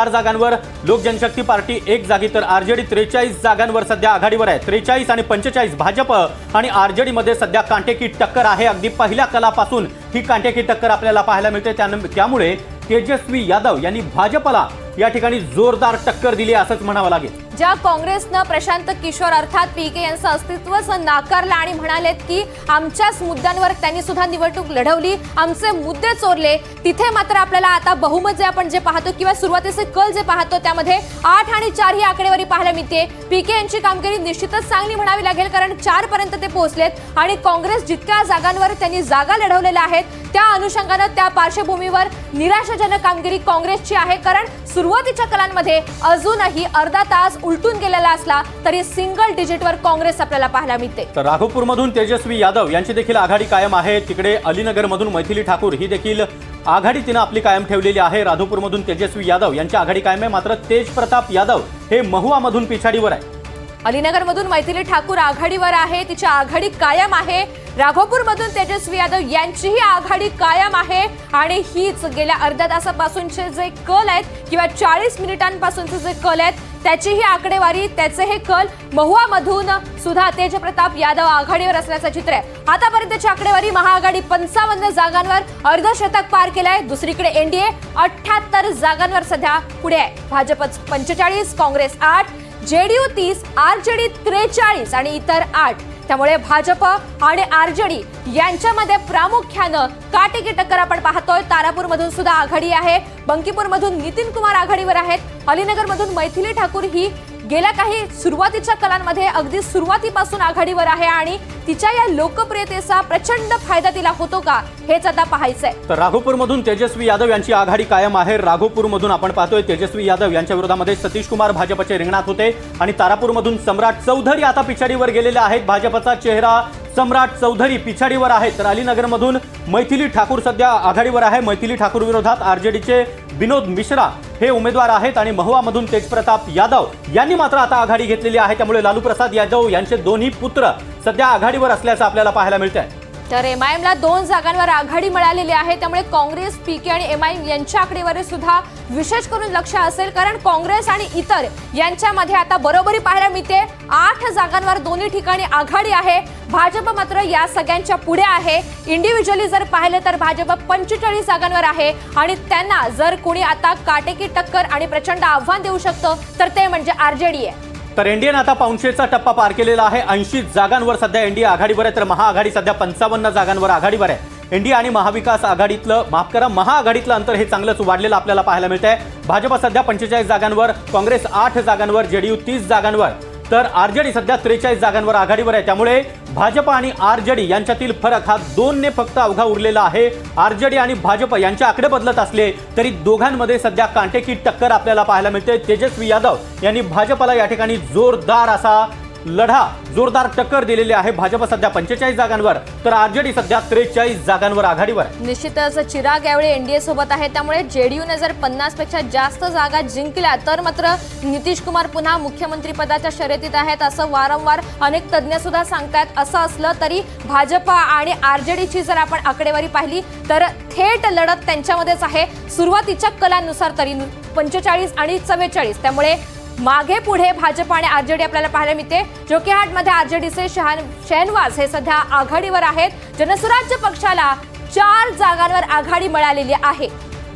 चार जागांवर लोक जनशक्ती पार्टी एक जागी तर आरजेडी त्रेचाळीस जागांवर सध्या आघाडीवर आहे. त्रेचाळीस आणि पंचेचाळीस भाजप आणि आरजेडी मध्ये सध्या कांटेकी टक्कर आहे. अगदी पहिल्या कलापासून ही कांटेकी टक्कर आपल्याला पाहायला मिळते. त्यामुळे तेजस्वी यादव यांनी भाजपला या ठिकाणी जोरदार टक्कर दिली असंच म्हणावं लागेल. ज्या काँग्रेसनं प्रशांत किशोर अर्थात पी के यांचं अस्तित्वच नाकारलं आणि म्हणालेत की आमच्याच मुद्द्यांवर त्यांनी सुद्धा निवडणूक लढवली आमचे मुद्दे चोरले तिथे मात्र आपल्याला आता बहुमत जे आपण जे पाहतो किंवा सुरुवातीचे कल जे पाहतो त्यामध्ये आठ आणि चार ही आकडेवारी पाहायला मिळते. पी के यांची कामगिरी निश्चितच चांगली म्हणावी लागेल कारण चार पर्यंत ते पोहोचलेत आणि काँग्रेस जितक्या जागांवर त्यांनी जागा लढवलेल्या आहेत त्या अनुषंगानं त्या पार्श्वभूमीवर निराशाजनक कामगिरी काँग्रेसची आहे कारण सुरुवातीच्या कलांमध्ये अजूनही अर्धा तास उलटून गेलेला असला तरी सिंगल डिजिटवर काँग्रेस आपल्याला पाहायला मिळते. तर राघोपूरमधून तेजस्वी यादव यांची देखील आघाडी कायम आहे. तिकडे अलीनगरमधून मैथिली ठाकूर ही देखील आघाडी तिनं आपली कायम ठेवलेली आहे. राधोपूरमधून तेजस्वी यादव यांची आघाडी कायम आहे. मात्र तेज प्रताप यादव हे महुआमधून पिछाडीवर आहे. अलीनगरमधून मैथिली ठाकूर आघाडीवर आहे. तिची आघाडी कायम आहे. राघोपूरमधून तेजस्वी यादव यांचीही आघाडी कायम आहे. आणि हीच गेल्या अर्ध्या तासापासूनचे जे कल आहेत किंवा चाळीस मिनिटांपासूनचे जे कल आहेत त्याचीही आकडेवारी त्याचे हे कल महुआमधून सुद्धा तेजप्रताप यादव आघाडीवर असल्याचं चित्र आहे. आतापर्यंतची आकडेवारी महाआघाडी पंचावन्न जागांवर अर्धशतक पार केलंय. दुसरीकडे एनडीए अठ्याहत्तर जागांवर सध्या पुढे आहे. भाजपच पंचेचाळीस काँग्रेस आठ जेडीयू तीस आरजेडी त्रेचाळीस आणि इतर आठ. त्यामुळे भाजप आणि आरजेडी यांच्यामध्ये प्रामुख्यानं काटेकी टक्कर आपण पाहतोय. तारापूरमधून सुद्धा आघाडी आहे. बंकीपूरमधून नितीन कुमार आघाडीवर आहेत. अलीनगरमधून मैथिली ठाकूर ही गेल्या काही सुरुवातीच्या कलांमध्ये अगदी सुरुवातीपासून आघाडीवर आहे आणि तिच्या या लोकप्रियतेचा प्रचंड फायदा तिला होतो का हेच आता पाहायचंय. तर राघोपूरमधून तेजस्वी यादव यांची आघाडी कायम आहे. राघोपूरमधून आपण पाहतोय तेजस्वी यादव यांच्या विरोधामध्ये सतीश कुमार भाजपचे रिंगणात होते आणि तारापूरमधून सम्राट चौधरी आता पिछाडीवर गेलेले आहेत. भाजपचा चेहरा सम्राट चौधरी पिछाडीवर आहे. तर अलीनगरमधून मैथिली ठाकूर सध्या आघाडीवर आहे. मैथिली ठाकूर विरोधात आरजेडीचे विनोद मिश्रा हे उमेदवार आहेत आणि महुआमधून तेजप्रताप यादव यांनी मात्र आता आघाडी घेतलेली आहे. त्यामुळे लालू प्रसाद यादव यांचे दोन्ही पुत्र सध्या आघाडीवर असल्याचं आपल्याला पाहायला मिळत आहे तर एम आय एमला दोन जागांवर आघाडी मिळालेली आहे. त्यामुळे काँग्रेस पी के आणि एम आय एम यांच्या आकडेवारी सुद्धा विशेष करून लक्ष असेल. कारण काँग्रेस आणि इतर यांच्यामध्ये आता बरोबरी पाहायला मिळते. आठ जागांवर दोन्ही ठिकाणी आघाडी आहे. भाजप मात्र या सगळ्यांच्या पुढे आहे. इंडिव्हिज्युअली जर पाहिलं तर भाजप पंचेचाळीस जागांवर आहे. आणि त्यांना जर कोणी आता काटेकी टक्कर आणि प्रचंड आव्हान देऊ शकतं तर ते म्हणजे आरजेडी आहे तर एनडीएनं आता पाऊनशेचा टप्पा पार केलेला आहे. ऐंशी जागांवर सध्या एनडीए आघाडीवर आहे तर महाआघाडी सध्या पंचावन्न जागांवर आघाडीवर आहे. एनडीए आणि महाविकास आघाडीतलं माफ करा महाआघाडीतलं अंतर हे चांगलंच वाढलेलं आपल्याला पाहायला मिळत आहे भाजप सध्या पंचेचाळीस जागांवर काँग्रेस आठ जागांवर जेडीयू तीस जागांवर. तर आर जे सध्या त्रेचाळीस जागांवर आघाडीवर आहे. त्यामुळे भाजप आणि आर जेडी यांच्यातील फरक हा दोनने फक्त अवघा उरलेला आहे. आर जेडी आणि भाजप यांचे आकडे बदलत असले तरी दोघांमध्ये सध्या कांटेकी टक्कर आपल्याला पाहायला मिळते. तेजस्वी यादव यांनी भाजपला या ठिकाणी जोरदार असा लढा जोरदार टक्कर दिलेली आहे भाजप सध्या पंचेचाळीस जागांवर तर आरजेडी सध्या त्रेचाळीस जागांवर आघाडीवर. आहे निश्चितच चिराग यावेळी एनडीए सोबत आहे त्यामुळे जेडीयूने जर पन्नासपेक्षा जास्त जागा जिंकल्या तर मात्र नितीश कुमार पुन्हा मुख्यमंत्री पदाच्या शर्यतीत आहेत असं वारंवार अनेक तज्ज्ञ सुद्धा सांगतायत. असं असलं तरी भाजपा आणि आरजेडीची जर आपण आकडेवारी पाहिली तर थेट लढत त्यांच्यामध्येच आहे. सुरुवातीच्या कलांनुसार तरी पंचेचाळीस आणि चव्वेचाळीस त्यामुळे मागे पुढे भाजप आणि आरजेडी आपल्याला पाहायला मिळते. जोकीहाटमध्ये आरजेडीचे शहान शहनवाज हे सध्या आघाडीवर आहेत. जनसुराज्य पक्षाला चार जागांवर आघाडी मिळालेली आहे.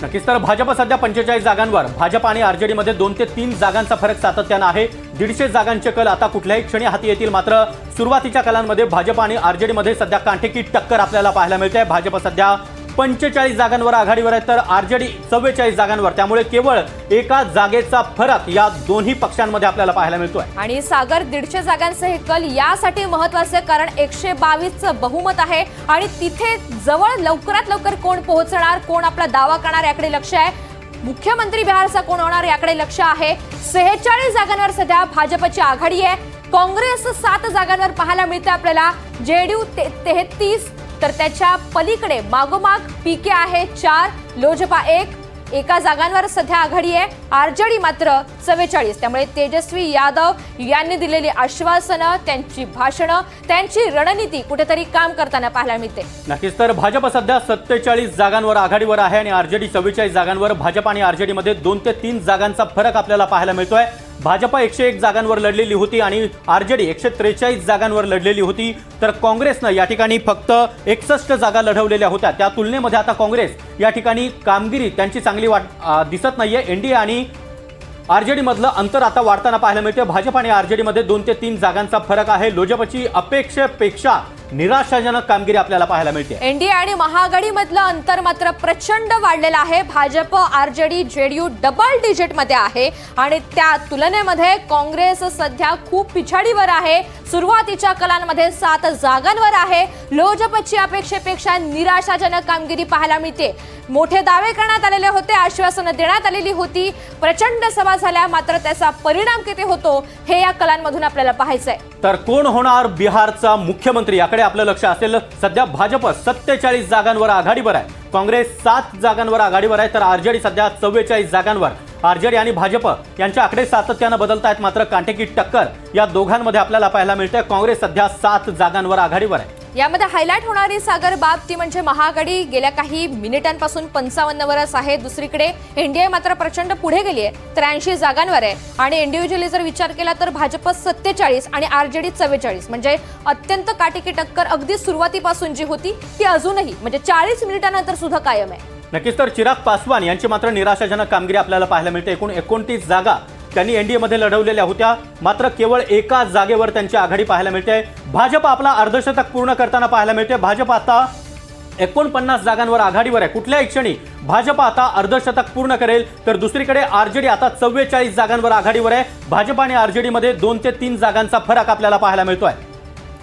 नक्कीच तर भाजप सध्या पंचेचाळीस जागांवर. भाजप आणि आरजेडीमध्ये दोन ते तीन जागांचा फरक सातत्यानं आहे. दीडशे जागांचे कल आता कुठल्याही क्षणी हाती येतील. मात्र सुरुवातीच्या कलांमध्ये भाजप आणि आरजेडीमध्ये सध्या कांटेकी टक्कर आपल्याला पाहायला मिळते. भाजप सध्या पंचेचाळीस जागांवर आघाडीवर आहे तर आर जे डी चव्वेचाळीस जागांवर. त्यामुळे केवळ एका जागेचा फरक या दोन्ही पक्षांमध्ये आपल्याला पाहायला मिळतोय. आणि सागर दीडशे जागांचं हे कल यासाठी महत्त्वाचे कारण एकशे बावीसचं बहुमत आहे. आणि तिथे जवळ लवकरात लवकर कोण पोहोचणार कोण आपला दावा करणार याकडे लक्ष आहे. मुख्यमंत्री बिहारचा कोण होणार याकडे लक्ष आहे. सेहेचाळीस जागांवर सध्या भाजपची आघाडी आहे. काँग्रेस सात जागांवर पाहायला मिळते आपल्याला. जेडीयू तेहतीस तर त्याच्या पलीकडे मागोमाग पीके आहे चार लोजपा एक. एका जागांवर सध्या आघाडी आहे. आरजेडी मात्र चव्वेचाळीस. त्यामुळे तेजस्वी यादव यांनी दिलेली आश्वासनं त्यांची भाषणं त्यांची रणनीती कुठेतरी काम करताना पाहायला मिळते. नक्कीच तर भाजप सध्या सत्तेचाळीस जागांवर आघाडीवर आहे आणि आरजेडी चव्वेचाळीस जागांवर भाजप आणि आरजेडीमध्ये दोन ते तीन जागांचा फरक आपल्याला पाहायला मिळतोय. भाजपा एकशे एक जागांवर लढलेली होती आणि आर जे डी एकशे त्रेचाळीस जागांवर लढलेली होती. तर काँग्रेसनं या ठिकाणी फक्त एकसष्ट जागा लढवलेल्या होत्या. त्या तुलनेमध्ये आता काँग्रेस या ठिकाणी कामगिरी त्यांची चांगली वाट दिसत नाहीये. एनडीए आणि आर जे डीमधलं अंतर आता वाढताना पाहायला मिळते भाजप आणि आर जे डीमध्ये दोन ते तीन जागांचा फरक आहे. लोजपची अपेक्षेपेक्षा निराशाजनक कामगिरी आपल्याला पाहायला मिळते. एनडीए आणि महाआघाडीमधलं अंतर मात्र प्रचंड वाढलेलं आहे. भाजप आरजेडी जेडीयू डबल डिजिटमध्ये आहे. आणि त्या तुलनेमध्ये काँग्रेस सध्या खूप पिछाडीवर आहे. सुरुवातीच्या कलांमध्ये सात जागांवर आहे. लोजपची अपेक्षेपेक्षा निराशाजनक कामगिरी पाहायला मिळते. मोठे दावे करण्यात आलेले होते आश्वासनं देण्यात आलेली होती. प्रचंड सभा झाल्या मात्र त्याचा परिणाम किती होतो हे या कलांमधून आपल्याला पाहायचंय. तर कोण होणार बिहारचा मुख्यमंत्री? याकडे आपलं लक्ष असेल. सध्या भाजप सत्तेचाळीस जागांवर आघाडीवर आहे. काँग्रेस सात जागांवर आघाडीवर आहे. तर आरजेडी सध्या चव्वेचाळीस जागांवर. आरजेडी आणि भाजप यांचे आकडे सातत्यानं बदलत आहेत मात्र कांटेकी टक्कर या दोघांमध्ये आपल्याला पाहायला मिळते काँग्रेस सध्या सात जागांवर आघाडीवर आहे. यामध्ये हायलाईट होणारी सागर बाब ती म्हणजे महाआघाडी. गेल्या काही मिनिटांपासून पंचावन्नवरच आहे. दुसरीकडे एनडीए मात्र प्रचंड पुढे गेली आहे त्र्याऐंशी जागांवर आहे. आणि इंडिव्हिज्युअली जर विचार केला तर भाजप सत्तेचाळीस आणि आरजेडी चव्वेचाळीस. म्हणजे अत्यंत काटेकी टक्कर अगदी सुरुवातीपासून जी होती ती अजूनही म्हणजे चाळीस मिनिटानंतर सुद्धा कायम आहे. नक्कीच तर चिराग पासवान यांची मात्र निराशाजनक कामगिरी आपल्याला पाहायला मिळते. एकूण एकोणतीस जागा त्यांनी एनडीएमध्ये लढवलेल्या होत्या. मात्र केवळ एका जागेवर त्यांची आघाडी पाहायला मिळते. भाजप आपला अर्धशतक पूर्ण करताना पाहायला मिळते. भाजप आता एकोणपन्नास जागांवर आघाडीवर आहे. कुठल्याही क्षणी भाजप आता अर्धशतक पूर्ण करेल. तर दुसरीकडे आरजेडी आता चव्वेचाळीस जागांवर आघाडीवर आहे. भाजप आणि आरजेडीमध्ये दोन ते तीन जागांचा फरक आपल्याला पाहायला मिळतोय.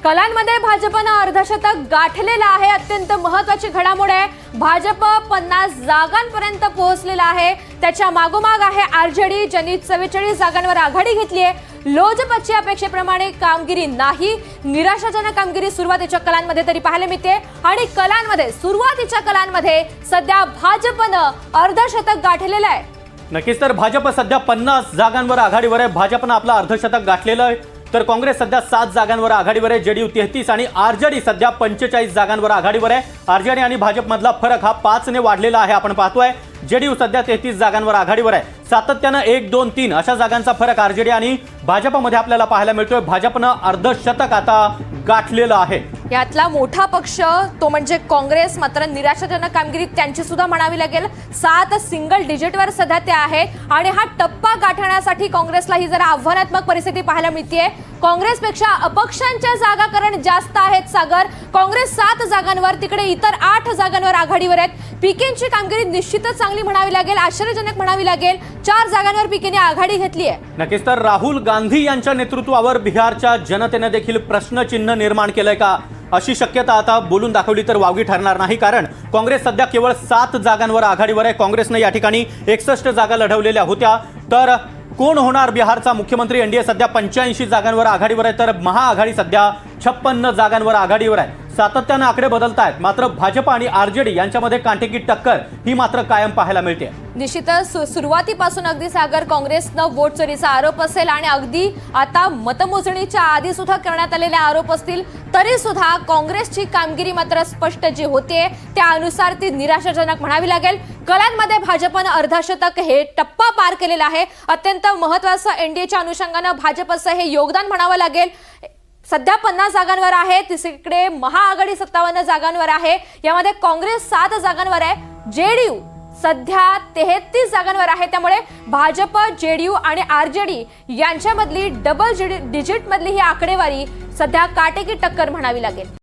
कलांमध्ये भाजपनं अर्धशतक गाठलेलं आहे. अत्यंत महत्वाची घडामोड आहे. भाजप पन्नास जागांपर्यंत पोहोचलेला आहे. त्याच्या मागोमाग आहे आरजेडी ज्यांनी चव्वेचाळीस जागांवर आघाडी घेतली आहे लोजपची अपेक्षेप्रमाणे कामगिरी नाही. निराशाजनक कामगिरी सुरुवातीच्या कलांमध्ये तरी पाहायला मिळते. आणि कलांमध्ये सुरुवातीच्या कलांमध्ये सध्या भाजपनं अर्धशतक गाठलेलं आहे. नक्कीच तर भाजप सध्या पन्नास जागांवर आघाडीवर आहे. भाजपनं आपलं अर्धशतक गाठलेलं आहे. तर काँग्रेस सध्या सात जागांवर आघाडीवर आहे. जेडीयू तेहतीस आणि आरजेडी सध्या पंचेचाळीस जागांवर आघाडीवर आहे. आरजेडी आणि भाजपमधला फरक हा पाचने वाढलेला आहे. आपण पाहतोय जेडीयू सध्या तेहतीस जागांवर आघाडीवर आहे. सातत्यानं एक दोन तीन अशा जागांचा फरक आरजेडी आणि भाजपमध्ये आपल्याला पाहायला मिळतोय. भाजपनं अर्धशतक आता गाठलेलं आहे. यातला मोठा पक्ष तो म्हणजे काँग्रेस. मात्र निराशाजनक कामगिरी त्यांची सुद्धा म्हणावी लागेल. सात सिंगल डिजिटवर सध्या ते आहेत. आणि हा टप्पा गाठण्यासाठी काँग्रेसला ही जरा आव्हानात्मक परिस्थिती पाहायला मिळते काँग्रेसपेक्षा अपक्षांच्या जागाकरण जास्त आहेत सागर. काँग्रेस सात जागांवर तिकडे इतर आठ जागांवर आघाडीवर आहेत. पीकेंची कामगिरी निश्चितच चांगली म्हणावी लागेल आश्चर्यजनक म्हणावी लागेल. चार जागांवर पीकेने आघाडी घेतली आहे. नक्कीच तर राहुल गांधी यांच्या नेतृत्वावर बिहारच्या जनतेने देखील प्रश्नचिन्ह निर्माण केलंय का? अशी शक्यता आता बोलून दाखवली तर वावगी ठरणार नाही कारण काँग्रेस सध्या केवळ सात जागांवर आघाडीवर आहे. काँग्रेसनं या ठिकाणी एकसष्ट जागा लढवलेल्या होत्या. तर कोण होणार बिहारचा मुख्यमंत्री? एनडीए सध्या पंच्याऐंशी जागांवर आघाडीवर आहे. तर महाआघाडी सध्या छप्पन्न जागांवर आघाडीवर आहे. सातत्यानं आकडे बदलत आहेत मात्र भाजप आणि आरजेडी यांच्यामध्ये कांटेकी टक्कर ही मात्र कायम पाहायला मिळते. निश्चितच सुरुवातीपासून अगदी सागर काँग्रेसनं वोट चोरीचा आरोप असेल आणि अगदी आता मतमोजणीच्या आधी सुद्धा करण्यात आलेले आरोप असतील तरी सुद्धा काँग्रेसची कामगिरी मात्र स्पष्ट जी होते त्यानुसार ती निराशाजनक म्हणावी लागेल. कलांमध्ये भाजपनं अर्धशतक हे टप्पा पार केलेला आहे. अत्यंत महत्वाचं एनडीएच्या अनुषंगानं भाजपचं हे योगदान म्हणावं लागेल. सध्या पन्नास जागांवर आहे तिसरीकडे महाआघाडी सत्तावन्न जागांवर आहे. यामध्ये काँग्रेस सात जागांवर आहे जेडीयू सध्या तेहतीस जागांवर आहे. त्यामुळे भाजप जेडीयू आणि आरजेडी यांच्यामधली डबल डिजिट डिजिटमधली ही आकडेवारी सध्या काटेकी टक्कर म्हणावी लागेल.